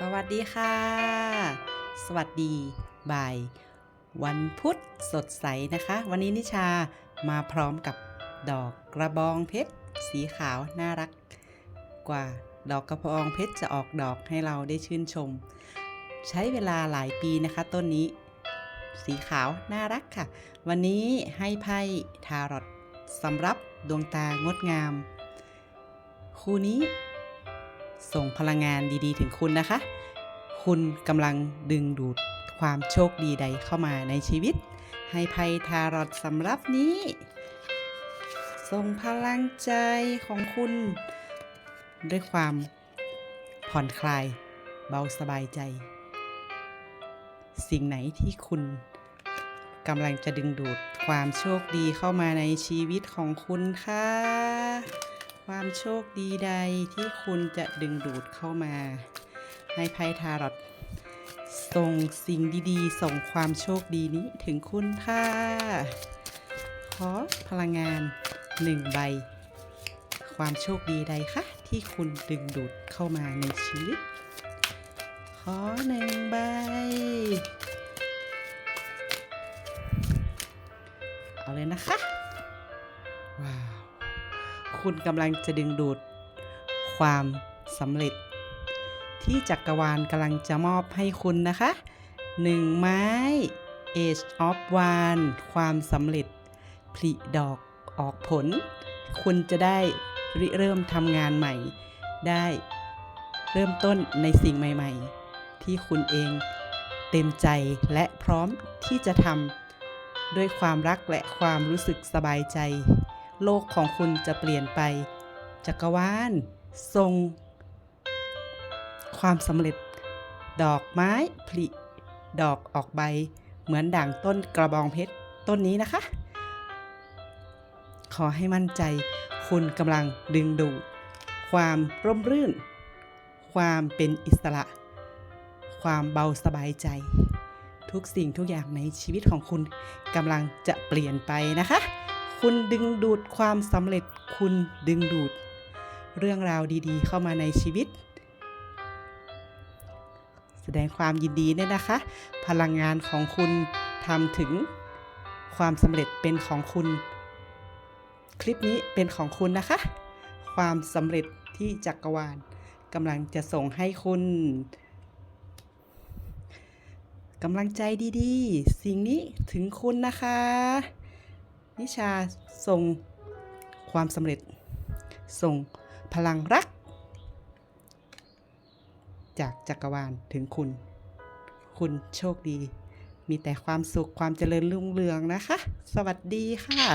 สวัสดีค่ะ สวัสดีบ่าย วันพุธสดใสนะคะ วันนี้นิชามาพร้อมกับดอกกระบองเพชร สีขาวน่ารักกว่า ดอกกระบองเพชรจะออกดอกให้เราได้ชื่นชม ใช้เวลาหลายปีนะคะต้นนี้ สีขาวน่ารักค่ะ วันนี้ให้ไพ่ทารอตสำรับดวงตางดงาม คู่นี้ ส่งพลังงานดีๆ ถึงคุณนะคะ คุณกำลังดึงดูดความโชคดีใดเข้ามาในชีวิต ให้ภัยทารอดสำหรับนี้ ส่งพลังใจของคุณ ด้วยความผ่อนคลายเบาสบายใจ สิ่งไหนที่คุณกำลังจะดึงดูดความโชคดีเข้ามาในชีวิตของคุณค่ะ ความโชคดีใดที่คุณจะดึงดูดเข้ามา ให้ไพ่ทารอตส่งสิ่งดีๆ ส่งความโชคดีนี้ถึงคุณค่ะ ขอพลังงานหนึ่งใบ ความโชคดีใดคะที่คุณดึงดูดเข้ามาในชีวิต ขอหนึ่งใบ เอาเลยนะคะ ว้าว คุณกำลังจะดึงดูด ความสำเร็จ ที่จักรวาลกำลังจะมอบให้คุณนะคะหนึ่งไม้ Age of One ความสำเร็จผลิดอกออกผล คุณจะได้ริเริ่มทำงานใหม่ ได้เริ่มต้นในสิ่งใหม่ ๆ ที่คุณเองเต็มใจและพร้อมที่จะทำด้วยความรักและความรู้สึกสบายใจ โลกของคุณจะเปลี่ยนไป จักรวาลทรง ความสำเร็จ ดอกไม้ผลิ ดอกออกใบ เหมือนด่างต้นกระบองเพชรต้นนี้นะคะ ขอให้มั่นใจ คุณกำลังดึงดูดความร่มรื่น ความเป็นอิสระ ความเบาสบายใจ ทุกสิ่งทุกอย่างในชีวิตของคุณกำลังจะเปลี่ยนไปนะคะ คุณดึงดูดความสำเร็จ คุณดึงดูด เรื่องราวดีๆ เข้ามาในชีวิต แสดงความยินดีเนี่ยนะคะ พลังงานของคุณทำถึงความสำเร็จเป็นของคุณ คลิปนี้เป็นของคุณนะคะ ความสำเร็จที่จักรวาลกำลังจะส่งให้คุณกำลังใจดีๆ สิ่งนี้ถึงคุณนะคะ นิชาส่งความสำเร็จ ส่งพลังรัก จากจักรวาลถึงคุณ คุณโชคดี มีแต่ความสุขความเจริญรุ่งเรืองนะคะ สวัสดีค่ะ